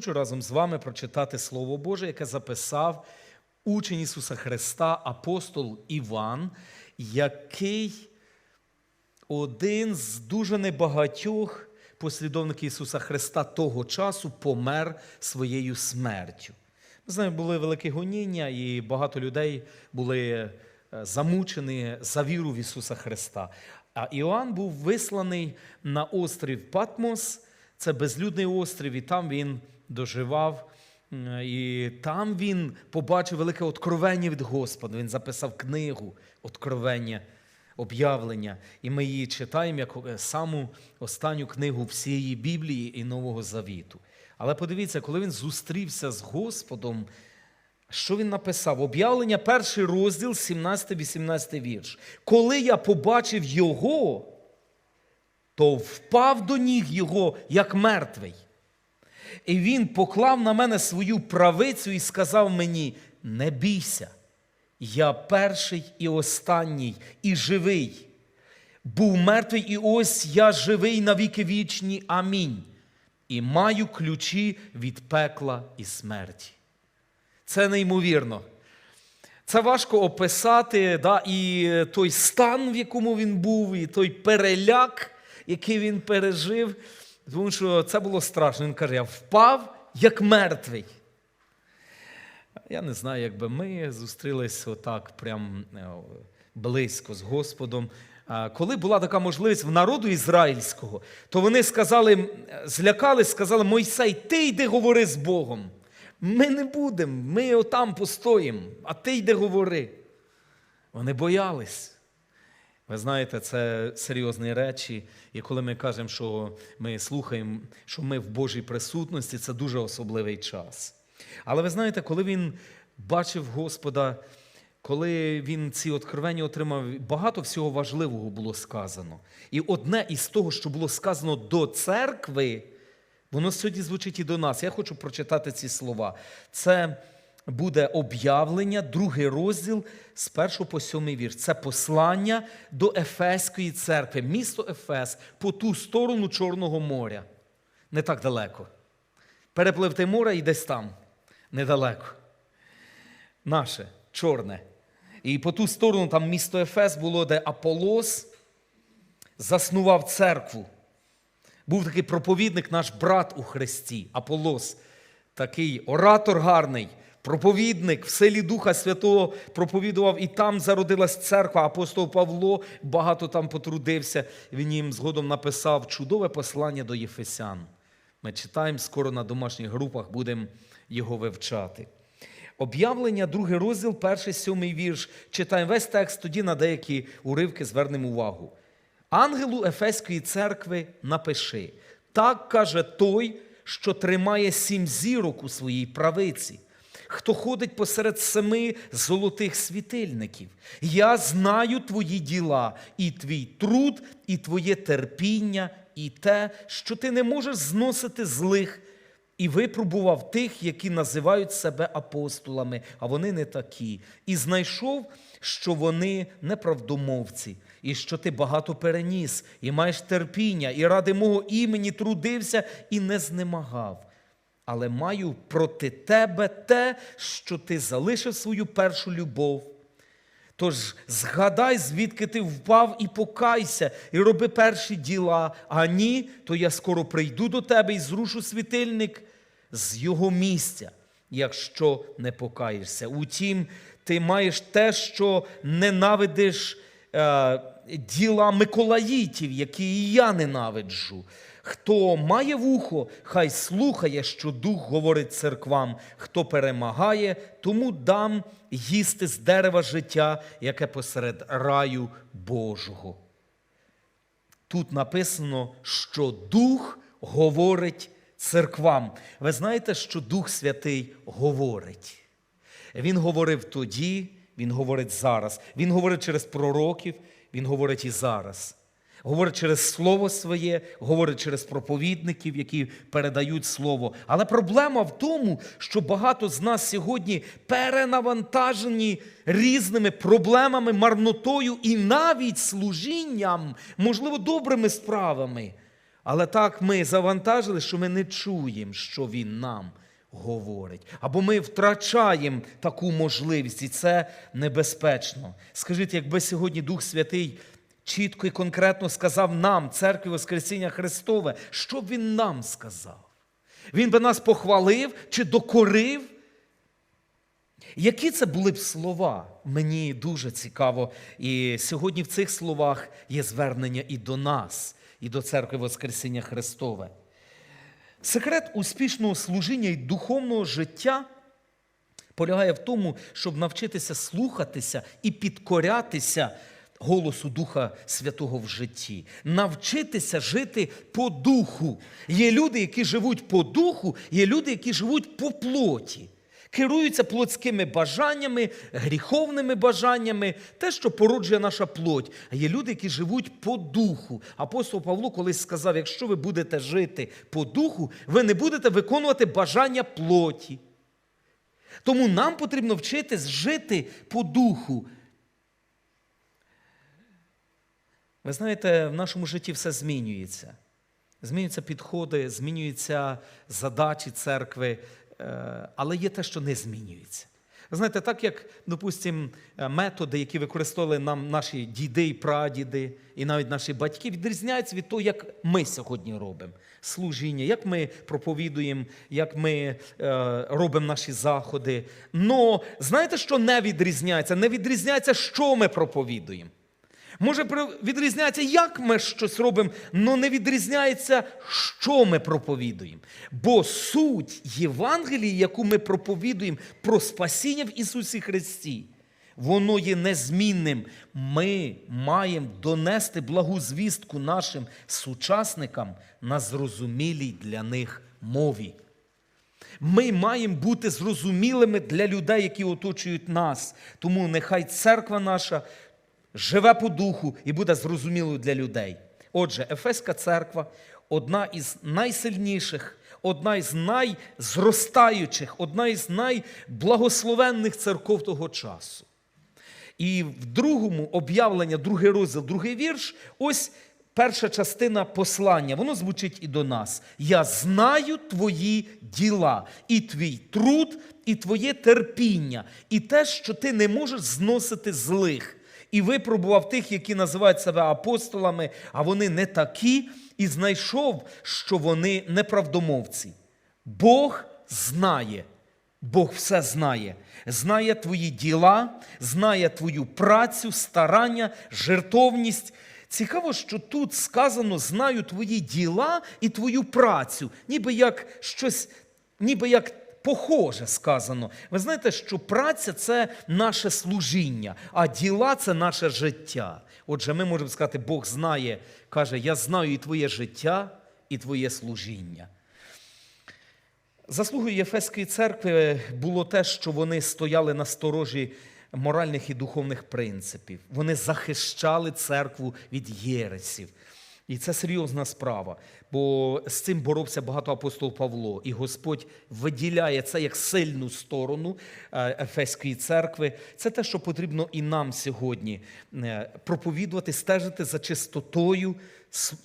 хочу разом з вами прочитати Слово Боже, яке записав учень Ісуса Христа, апостол Іван, який один з дуже небагатьох послідовників Ісуса Христа того часу помер своєю смертю. Ми знаємо, були великі гоніння, і багато людей були е, замучені за віру в Ісуса Христа. А Іоанн був висланий на острів Патмос, це безлюдний острів, і там він доживав. І там він побачив велике откровення від Господа. Він записав книгу Откровення, об'явлення. І ми її читаємо як е, саму останню книгу всієї Біблії і Нового Завіту. Але подивіться, коли він зустрівся з Господом, що він написав? Об'явлення, перший розділ, 17-18 вірш. Коли я побачив його, то впав до ніг його, як мертвий. І він поклав на мене свою правицю і сказав мені: не бійся, я перший і останній, і живий. Був мертвий, і ось я живий на віки вічні. Амінь. І маю ключі від пекла і смерті. Це неймовірно. Це важко описати, да, і той стан, в якому він був, і той переляк, який він пережив. Тому що це було страшно. Він каже: я впав як мертвий. Я не знаю, якби ми зустрілись отак прям е, близько з Господом. Коли була така можливість в народу ізраїльського, то вони сказали, злякались, сказали, Мойсей, ти йди говори з Богом. Ми не будемо, ми отам постоїмо, а ти йди говори. Вони боялись. Ви знаєте, це серйозні речі. І коли ми кажемо, що ми слухаємо, що ми в Божій присутності, це дуже особливий час. Але ви знаєте, коли він бачив Господа, коли він ці откровення отримав, багато всього важливого було сказано. І одне із того, що було сказано до церкви, воно сьогодні звучить і до нас. Я хочу прочитати ці слова. Це буде об'явлення, другий розділ з 1 по 7 вірш. Це послання до Ефеської церкви, місто Ефес по ту сторону Чорного моря. Не так далеко. Перепливти море і десь там, недалеко. Наше, чорне. І по ту сторону там місто Ефес було, де Аполос заснував церкву. Був такий проповідник, наш брат у Христі, Аполос, такий оратор гарний, проповідник в силі Духа Святого проповідував, і там зародилась церква. Апостол Павло багато там потрудився. Він їм згодом написав чудове послання до Єфесян. Ми читаємо скоро на домашніх групах, будемо його вивчати. Об'явлення, другий розділ, перший сьомий вірш. Читаємо весь текст, тоді на деякі уривки звернемо увагу. Ангелу Ефеської церкви напиши: так каже той, що тримає сім зірок у своїй правиці, хто ходить посеред семи золотих світильників. Я знаю твої діла, і твій труд, і твоє терпіння, і те, що ти не можеш зносити злих. І випробував тих, які називають себе апостолами, а вони не такі. І знайшов, що вони неправдомовці, і що ти багато переніс, і маєш терпіння, і ради мого імені трудився і не знемагав. Але маю проти тебе те, що ти залишив свою першу любов. Тож згадай, звідки ти впав, і покайся, і роби перші діла. А ні, то я скоро прийду до тебе і зрушу світильник з його місця, якщо не покаєшся. Утім, ти маєш те, що ненавидиш е, діла Миколаїтів, які і я ненавиджу. Хто має вухо, хай слухає, що Дух говорить церквам. Хто перемагає, тому дам їсти з дерева життя, яке посеред раю Божого. Тут написано, що Дух говорить церквам. Ви знаєте, що Дух Святий говорить. Він говорив тоді, він говорить зараз. Він говорить через пророків, він говорить і зараз. Говорить через слово своє, говорить через проповідників, які передають слово. Але проблема в тому, що багато з нас сьогодні перенавантажені різними проблемами, марнотою і навіть служінням, можливо, добрими справами. Але так ми завантажили, що ми не чуємо, що Він нам говорить. Або ми втрачаємо таку можливість, і це небезпечно. Скажіть, якби сьогодні Дух Святий чітко і конкретно сказав нам, церкві Воскресіння Христове, що б Він нам сказав? Він би нас похвалив чи докорив? Які це були б слова? Мені дуже цікаво. І сьогодні в цих словах є звернення і до нас, і до церкви Воскресіння Христове. Секрет успішного служіння і духовного життя полягає в тому, щоб навчитися слухатися і підкорятися голосу Духа Святого в житті, навчитися жити по духу. Є люди, які живуть по духу, є люди, які живуть по плоті. Керуються плотськими бажаннями, гріховними бажаннями, те, що породжує наша плоть. А є люди, які живуть по духу. Апостол Павло колись сказав: якщо ви будете жити по духу, ви не будете виконувати бажання плоті. Тому нам потрібно вчитись жити по духу. Ви знаєте, в нашому житті все змінюється. Змінюються підходи, змінюються задачі церкви, але є те, що не змінюється. Знаєте, так як, допустимо, методи, які використовували нам наші діди і прадіди, і навіть наші батьки, відрізняються від того, як ми сьогодні робимо служіння, як ми проповідуємо, як ми е, робимо наші заходи. Но знаєте, що не відрізняється? Не відрізняється, що ми проповідуємо. Може, відрізняється, як ми щось робимо, але не відрізняється, що ми проповідуємо. Бо суть Євангелії, яку ми проповідуємо про спасіння в Ісусі Христі, воно є незмінним. Ми маємо донести благу звістку нашим сучасникам на зрозумілій для них мові. Ми маємо бути зрозумілими для людей, які оточують нас. Тому нехай церква наша живе по духу і буде зрозумілою для людей. Отже, Ефеська церква одна із найсильніших, одна із найзростаючих, одна із найблагословенних церков того часу. І в другому об'явлення, другий розділ, другий вірш, ось перша частина послання, воно звучить і до нас. Я знаю твої діла, і твій труд, і твоє терпіння, і те, що ти не можеш зносити злих і випробував тих, які називають себе апостолами, а вони не такі, і знайшов, що вони неправдомовці. Бог знає, Бог все знає, знає твої діла, знає твою працю, старання, жертовність. Цікаво, що тут сказано: знаю твої діла і твою працю, ніби як щось, ніби як похоже сказано. Ви знаєте, що праця це наше служіння, а діла це наше життя. Отже, ми можемо сказати, Бог знає, каже, я знаю і твоє життя, і твоє служіння. Заслугою Єфеської церкви було те, що вони стояли на сторожі моральних і духовних принципів. Вони захищали церкву від єресів. І це серйозна справа, бо з цим боровся багато апостол Павло, і Господь виділяє це як сильну сторону е, Ефеської церкви. Це те, що потрібно і нам сьогодні е, проповідувати, стежити за чистотою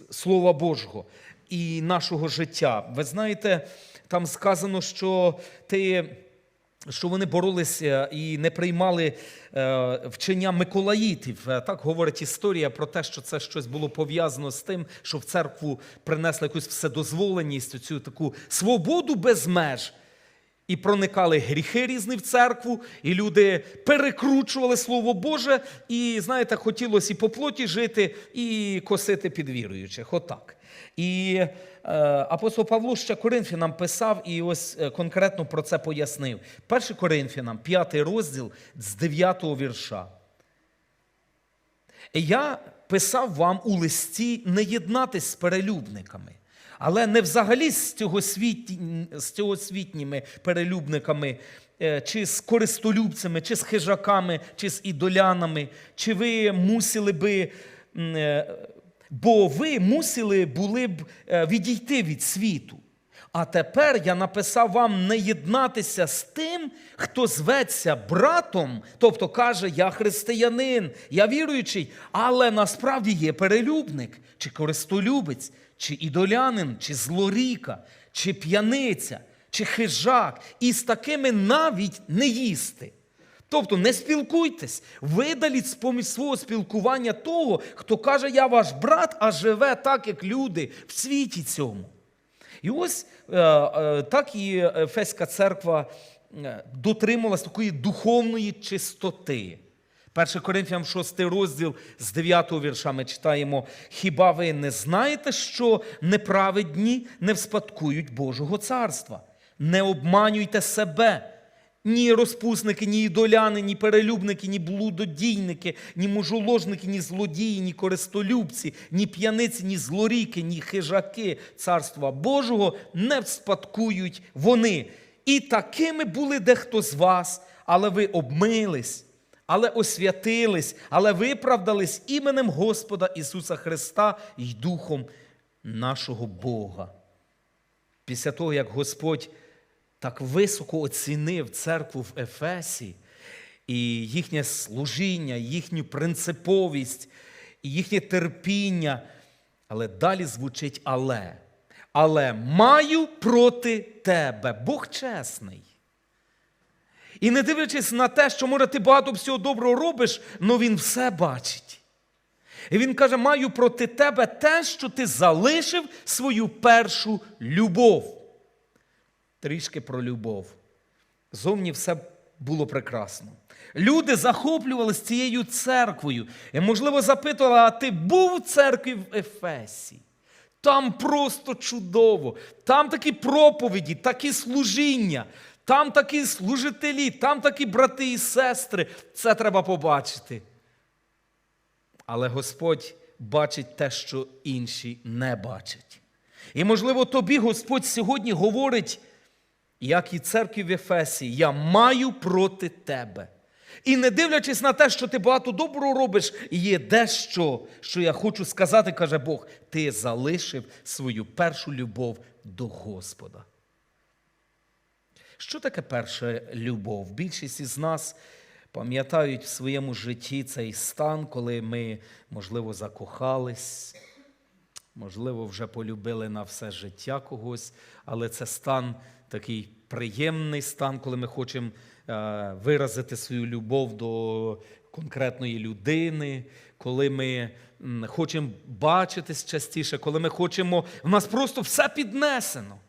Слова Божого і нашого життя. Ви знаєте, там сказано, що ти що вони боролися і не приймали е, вчення Миколаїтів. Е, так говорить історія про те, що це щось було пов'язано з тим, що в церкву принесли якусь вседозволеність, цю таку свободу без меж. І проникали гріхи різні в церкву, і люди перекручували Слово Боже, і, знаєте, хотілося і по плоті жити, і косити підвіруючих. Отак. І е, апостол Павло ще Коринфянам писав і ось е, конкретно про це пояснив. 1 Коринфянам, 5 розділ з 9 вірша. Я писав вам у листі не єднатись з перелюбниками, але не взагалі з цього з цьогосвітніми перелюбниками, е, чи з користолюбцями, чи з хижаками, чи з ідолянами, чи ви мусили би. Бо ви мусили були б відійти від світу. А тепер я написав вам не єднатися з тим, хто зветься братом, тобто каже, я християнин, я віруючий, але насправді є перелюбник, чи користолюбець, чи ідолянин, чи злоріка, чи п'яниця, чи хижак, і з такими навіть не їсти. Тобто не спілкуйтесь, видаліть з-поміж свого спілкування того, хто каже, я ваш брат, а живе так, як люди в світі цьому. І ось е, е, так і Ефеська церква е, дотрималась такої духовної чистоти. 1 Коринфянам 6 розділ з 9 вірша ми читаємо: Хіба ви не знаєте, що неправедні не вспадкують Божого царства? Не обманюйте себе. Ні розпусники, ні ідоляни, ні перелюбники, ні блудодійники, ні мужоложники, ні злодії, ні користолюбці, ні п'яниці, ні злоріки, ні хижаки царства Божого не вспадкують вони. І такими були дехто з вас, але ви обмились, але освятились, але виправдались іменем Господа Ісуса Христа і Духом нашого Бога. Після того, як Господь так високо оцінив церкву в Ефесі і їхнє служіння, їхню принциповість, і їхнє терпіння. Але далі звучить але. Але маю проти тебе, Бог чесний. І не дивлячись на те, що, може, ти багато всього доброго робиш, але він все бачить. І він каже: маю проти тебе те, що ти залишив свою першу любов трішки про любов. Зовні все було прекрасно. Люди захоплювалися цією церквою. І, можливо, запитували, а ти був у церкві в Ефесі? Там просто чудово, там такі проповіді, такі служіння, там такі служителі, там такі брати і сестри. Це треба побачити. Але Господь бачить те, що інші не бачать. І, можливо, тобі Господь сьогодні говорить як і церкві в Ефесі, я маю проти тебе. І не дивлячись на те, що ти багато доброго робиш, є дещо, що я хочу сказати, каже Бог, ти залишив свою першу любов до Господа. Що таке перша любов? Більшість із нас пам'ятають в своєму житті цей стан, коли ми, можливо, закохались, можливо, вже полюбили на все життя когось, але це стан такий приємний стан, коли ми хочемо е, виразити свою любов до конкретної людини, коли ми хочемо бачитись частіше, коли ми хочемо. У нас просто все піднесено.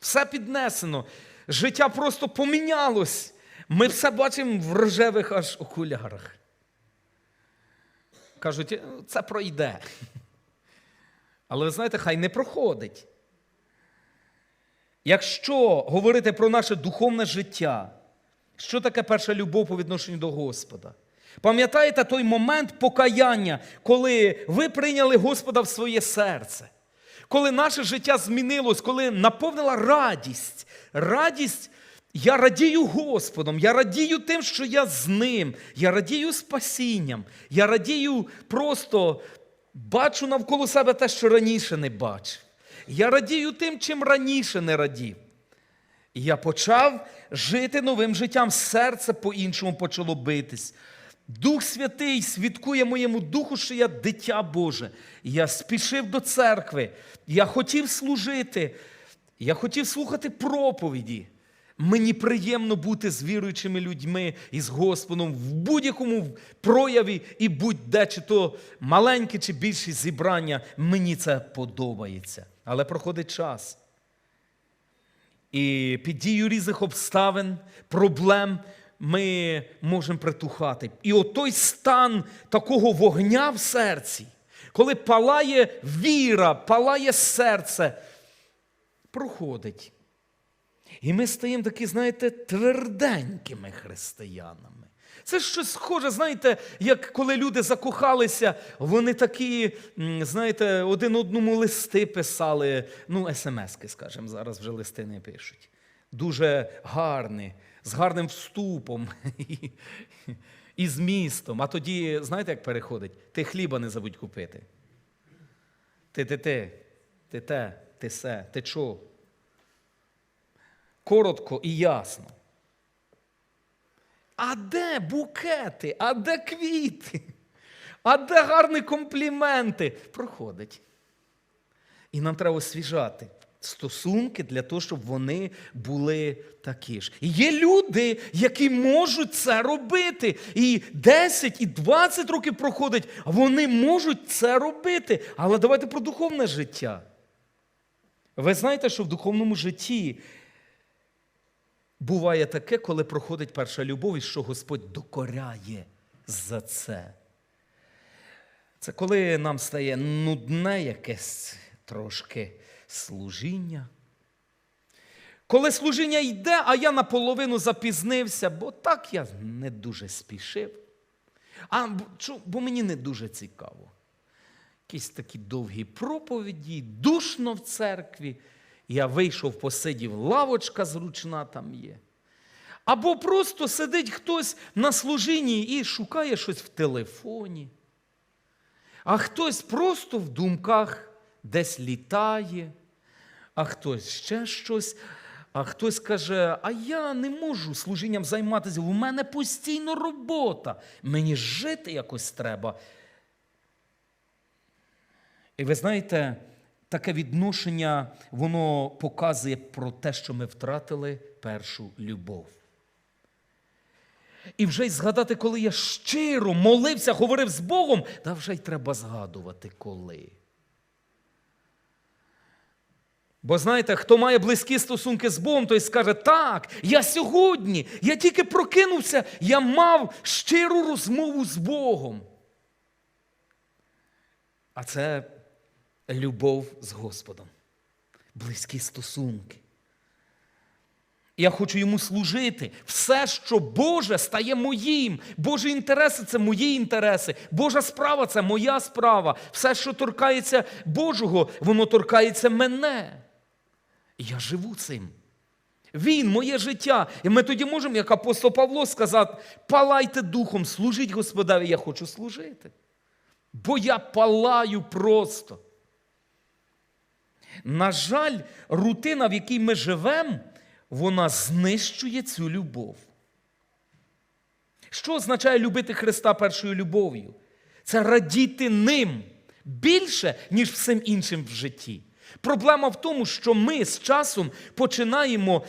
Все піднесено. Життя просто помінялось. Ми все бачимо в рожевих аж окулярах. Кажуть, це пройде. Але ви знаєте, хай не проходить. Якщо говорити про наше духовне життя, що таке перша любов по відношенню до Господа? Пам'ятаєте той момент покаяння, коли ви прийняли Господа в своє серце, коли наше життя змінилось, коли наповнила радість. Радість, я радію Господом, я радію тим, що я з ним, я радію спасінням, я радію просто бачу навколо себе те, що раніше не бачив. Я радію тим, чим раніше не радів. І я почав жити новим життям, серце по-іншому почало битись. Дух Святий свідкує моєму духу, що я дитя Боже. Я спішив до церкви, я хотів служити, я хотів слухати проповіді. Мені приємно бути з віруючими людьми і з Господом в будь-якому прояві і будь-де, чи то маленьке, чи більше зібрання. Мені це подобається. Але проходить час. І під дією різних обставин, проблем ми можемо притухати. І от той стан такого вогня в серці, коли палає віра, палає серце, проходить. І ми стаємо такі, знаєте, тверденькими християнами. Це щось схоже, знаєте, як коли люди закохалися, вони такі, знаєте, один одному листи писали, ну, смски, скажімо, зараз вже листи не пишуть. Дуже гарні, з гарним вступом і, з містом. А тоді, знаєте, як переходить? Ти хліба не забудь купити. Ти ти ти, ти те, ти се, ти чо? Коротко і ясно. А де букети? А де квіти? А де гарні компліменти? Проходить. І нам треба освіжати стосунки для того, щоб вони були такі ж. І є люди, які можуть це робити. І 10, і 20 років проходить, а вони можуть це робити. Але давайте про духовне життя. Ви знаєте, що в духовному житті буває таке, коли проходить перша любов, і що Господь докоряє за це. Це коли нам стає нудне якесь трошки служіння. Коли служіння йде, а я наполовину запізнився, бо так я не дуже спішив. А бо- мені не дуже цікаво. Якісь такі довгі проповіді, душно в церкві. Я вийшов, посидів, лавочка зручна там є. Або просто сидить хтось на служінні і шукає щось в телефоні. А хтось просто в думках десь літає, а хтось ще щось. А хтось каже, а я не можу служінням займатися, у мене постійно робота, мені жити якось треба. І ви знаєте, таке відношення, воно показує про те, що ми втратили першу любов. І вже й згадати, коли я щиро молився, говорив з Богом, та вже й треба згадувати коли. Бо знаєте, хто має близькі стосунки з Богом, той скаже, так, я сьогодні, я тільки прокинувся, я мав щиру розмову з Богом. А це любов з Господом, близькі стосунки. Я хочу йому служити. Все, що Боже, стає моїм. Божі інтереси це мої інтереси. Божа справа це моя справа. Все, що торкається Божого, воно торкається мене. Я живу цим. Він, моє життя. І ми тоді можемо, як апостол Павло, сказати: палайте духом, служіть Господеві, я хочу служити. Бо я палаю просто. На жаль, рутина, в якій ми живемо, вона знищує цю любов. Що означає любити Христа першою любов'ю? Це радіти ним більше, ніж всім іншим в житті. Проблема в тому, що ми з часом починаємо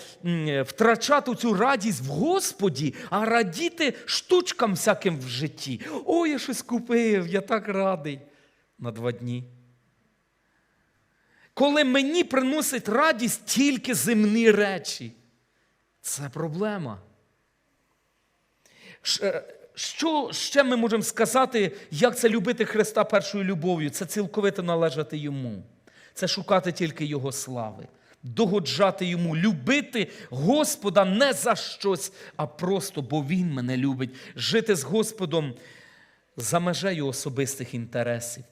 втрачати цю радість в Господі, а радіти штучкам всяким в житті. О, я щось купив, я так радий. На два дні. Коли мені приносить радість тільки земні речі, це проблема. Е, Що ще ми можемо сказати, як це любити Христа першою любов'ю? Це цілковито належати йому. Це шукати тільки Його слави, догоджати йому, любити Господа не за щось, а просто, бо Він мене любить, жити з Господом за межею особистих інтересів.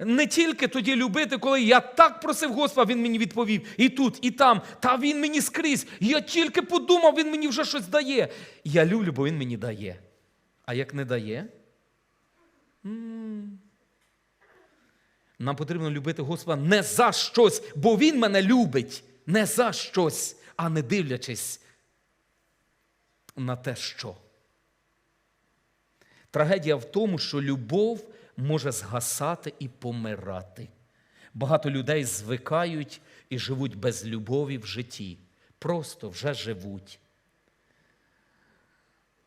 Не тільки тоді любити, коли я так просив Господа, Він мені відповів і тут, і там, та Він мені скрізь. Я тільки подумав, Він мені вже щось дає. Я люблю, бо Він мені дає. А як не дає? Нам потрібно любити Господа не за щось, бо Він мене любить, не за щось, а не дивлячись на те, що. Трагедія в тому, що любов може згасати і помирати. Багато людей звикають і живуть без любові в житті. Просто вже живуть.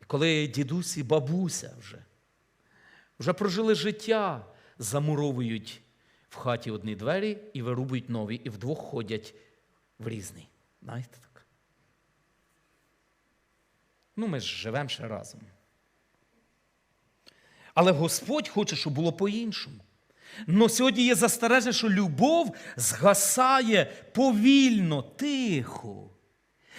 Коли дідусь і бабуся вже, вже прожили життя, замуровують в хаті одні двері і вирубують нові, і вдвох ходять в різний. Знаєте так? Ну, ми ж живемо ще разом. Але Господь хоче, щоб було по-іншому. Но сьогодні є застереження, що любов згасає повільно, тихо.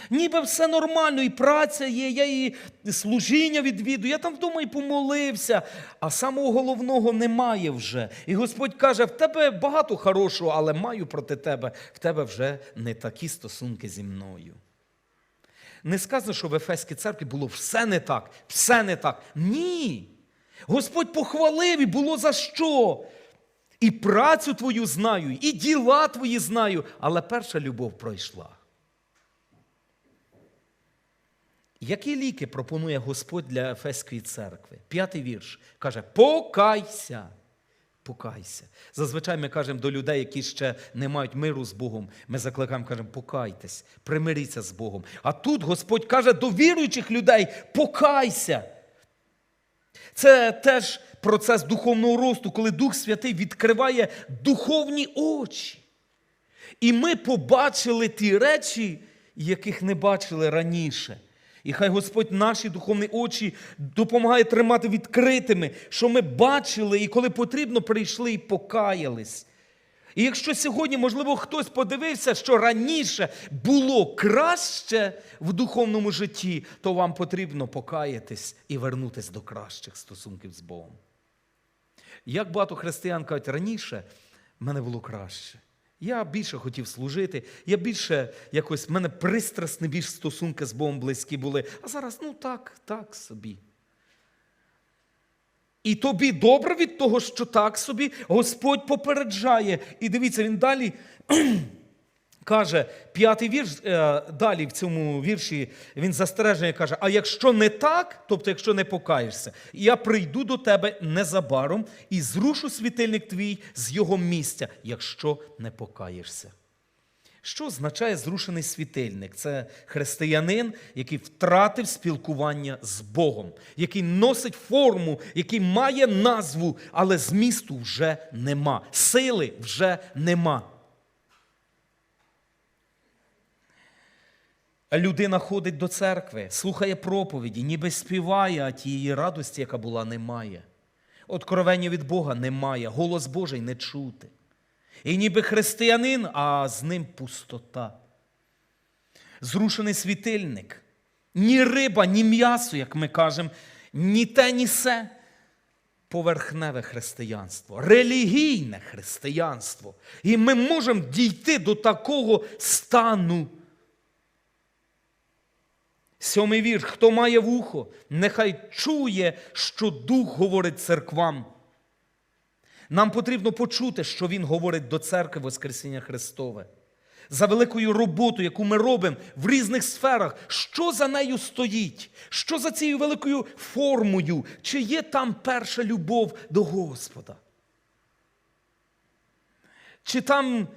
Ніби все нормально, і праця є, я і служіння відвідую, я там вдома і помолився, а самого головного немає вже. І Господь каже: в тебе багато хорошого, але маю проти тебе, в тебе вже не такі стосунки зі мною. Не сказано, що в Ефеській церкві було все не так, все не так. Ні. Господь похвалив і було за що. І працю твою знаю, і діла твої знаю, але перша любов пройшла. Які ліки пропонує Господь для Ефеської церкви? П'ятий вірш каже: Покайся. Покайся. Зазвичай ми кажемо до людей, які ще не мають миру з Богом. Ми закликаємо, кажемо, покайтесь, примиріться з Богом. А тут Господь каже до віруючих людей: покайся. Це теж процес духовного росту, коли Дух Святий відкриває духовні очі. І ми побачили ті речі, яких не бачили раніше. І хай Господь наші духовні очі допомагає тримати відкритими, що ми бачили, і коли потрібно, прийшли і покаялись. І якщо сьогодні, можливо, хтось подивився, що раніше було краще в духовному житті, то вам потрібно покаятись і вернутись до кращих стосунків з Богом. Як багато християн кажуть, раніше мене було краще. Я більше хотів служити, я більше якось, в мене пристрасні більш стосунки з Богом близькі були. А зараз, ну так, так собі. І тобі добре від того, що так собі Господь попереджає. І дивіться, він далі каже, п'ятий вірш, е, далі в цьому вірші він застереження каже: а якщо не так, тобто якщо не покаєшся, я прийду до тебе незабаром і зрушу світильник твій з його місця, якщо не покаєшся. Що означає зрушений світильник? Це християнин, який втратив спілкування з Богом, який носить форму, який має назву, але змісту вже нема, сили вже нема. Людина ходить до церкви, слухає проповіді, ніби співає, а тієї радості, яка була, немає. Откровення від Бога немає, голос Божий не чути. І ніби християнин, а з ним пустота. Зрушений світильник. Ні риба, ні м'ясо, як ми кажемо, ні те, ні се. Поверхневе християнство, релігійне християнство. І ми можемо дійти до такого стану. Сьомий вірш. Хто має вухо, нехай чує, що Дух говорить церквам. Нам потрібно почути, що Він говорить до церкви Воскресіння Христове. За великою роботою, яку ми робимо в різних сферах, що за нею стоїть, що за цією великою формою, чи є там перша любов до Господа? Чи там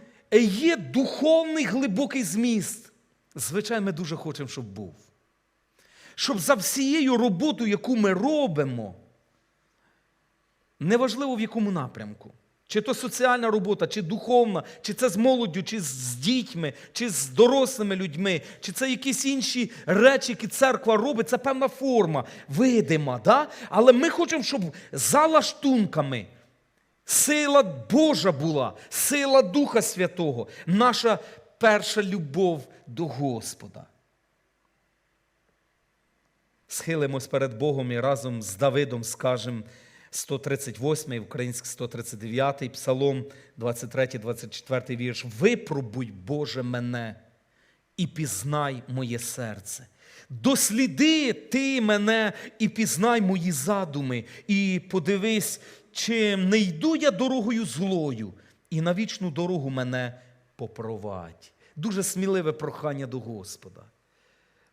є духовний глибокий зміст? Звичайно, ми дуже хочемо, щоб був. Щоб за всією роботою, яку ми робимо, Неважливо в якому напрямку. Чи то соціальна робота, чи духовна, чи це з молоддю, чи з дітьми, чи з дорослими людьми, чи це якісь інші речі, які церква робить, це певна форма, видима. Да? Але ми хочемо, щоб за лаштунками сила Божа була, сила Духа Святого, наша перша любов до Господа. Схилимось перед Богом і разом з Давидом скажемо. 138, український 139, Псалом, 23, 24 вірш. Випробуй, Боже, мене і пізнай моє серце. Досліди ти мене і пізнай мої задуми, і подивись, чи не йду я дорогою злою, і на вічну дорогу мене попровадь. Дуже сміливе прохання до Господа.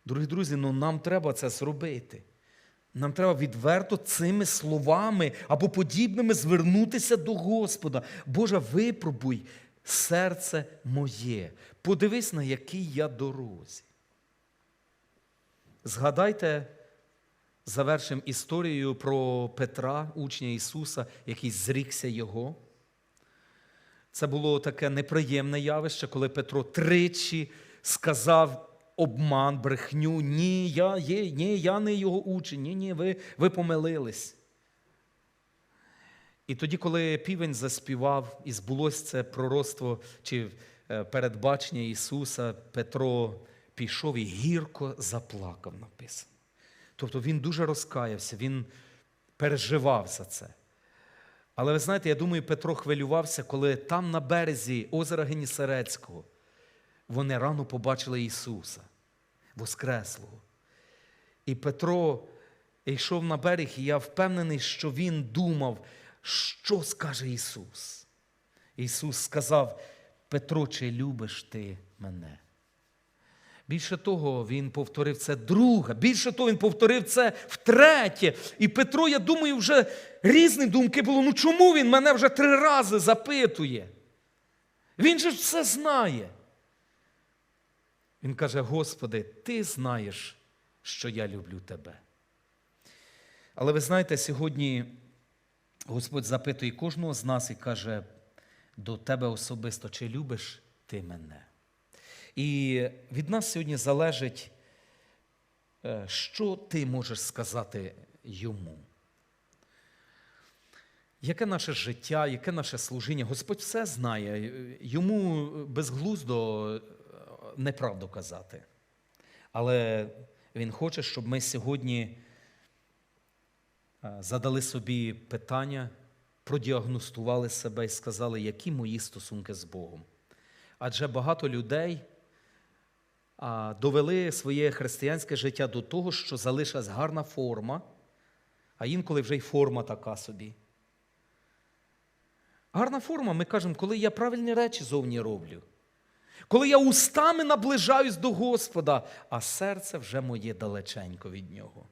Дорогі друзі, ну нам треба це зробити. Нам треба відверто цими словами або подібними звернутися до Господа. Боже, випробуй серце моє. Подивись, на якій я дорозі. Згадайте, завершимо історію про Петра, учня Ісуса, який зрікся Його. Це було таке неприємне явище, коли Петро тричі сказав обман, брехню. Ні, я є, ні, я не його учень, ні, ні, ви, ви помилились. І тоді, коли півень заспівав, і збулося це пророцтво чи е, передбачення Ісуса, Петро пішов і гірко заплакав, написано. Тобто він дуже розкаявся, він переживав за це. Але ви знаєте, я думаю, Петро хвилювався, коли там на березі озера Генісарецького вони рано побачили Ісуса, Воскреслого. І Петро йшов на берег, і я впевнений, що він думав, що скаже Ісус. Ісус сказав: Петро, чи любиш ти мене? Більше того, він повторив це друге. Більше того, він повторив це втретє. І Петро, я думаю, вже різні думки було. Ну чому він мене вже три рази запитує? Він же все знає. Він каже: Господи, ти знаєш, що я люблю тебе. Але ви знаєте, сьогодні Господь запитує кожного з нас і каже до тебе особисто, чи любиш ти мене? І від нас сьогодні залежить, е, що ти можеш сказати йому. Яке наше життя, яке наше служіння? Господь все знає. Йому безглуздо неправду казати. Але Він хоче, щоб ми сьогодні е, задали собі питання, продіагностували себе і сказали, які мої стосунки з Богом. Адже багато людей довели своє християнське життя до того, що залишилась гарна форма, а інколи вже й форма така собі. Гарна форма, ми кажемо, коли я правильні речі зовні роблю. Коли я устами наближаюсь до Господа, а серце вже моє далеченько від Нього.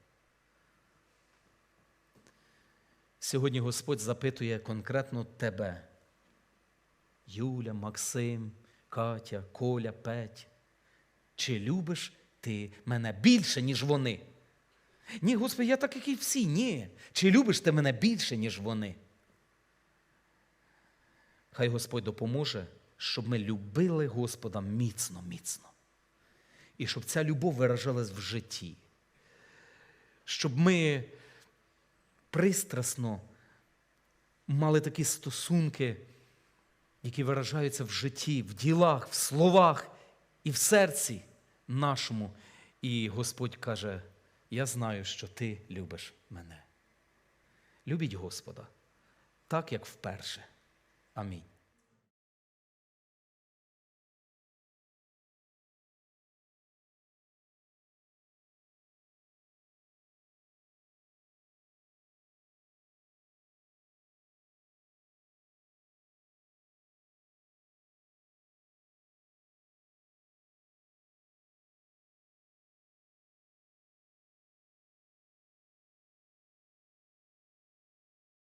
Сьогодні Господь запитує конкретно тебе. Юля, Максим, Катя, Коля, Петь. Чи любиш ти мене більше, ніж вони? Ні, Господи, я так, як і всі. Ні. Чи любиш ти мене більше, ніж вони? Хай Господь допоможе, щоб ми любили Господа міцно, міцно. І щоб ця любов виражалась в житті. Щоб ми пристрасно мали такі стосунки, які виражаються в житті, в ділах, в словах і в серці нашому. І Господь каже: Я знаю, що ти любиш мене. Любіть Господа, так як вперше. Амінь.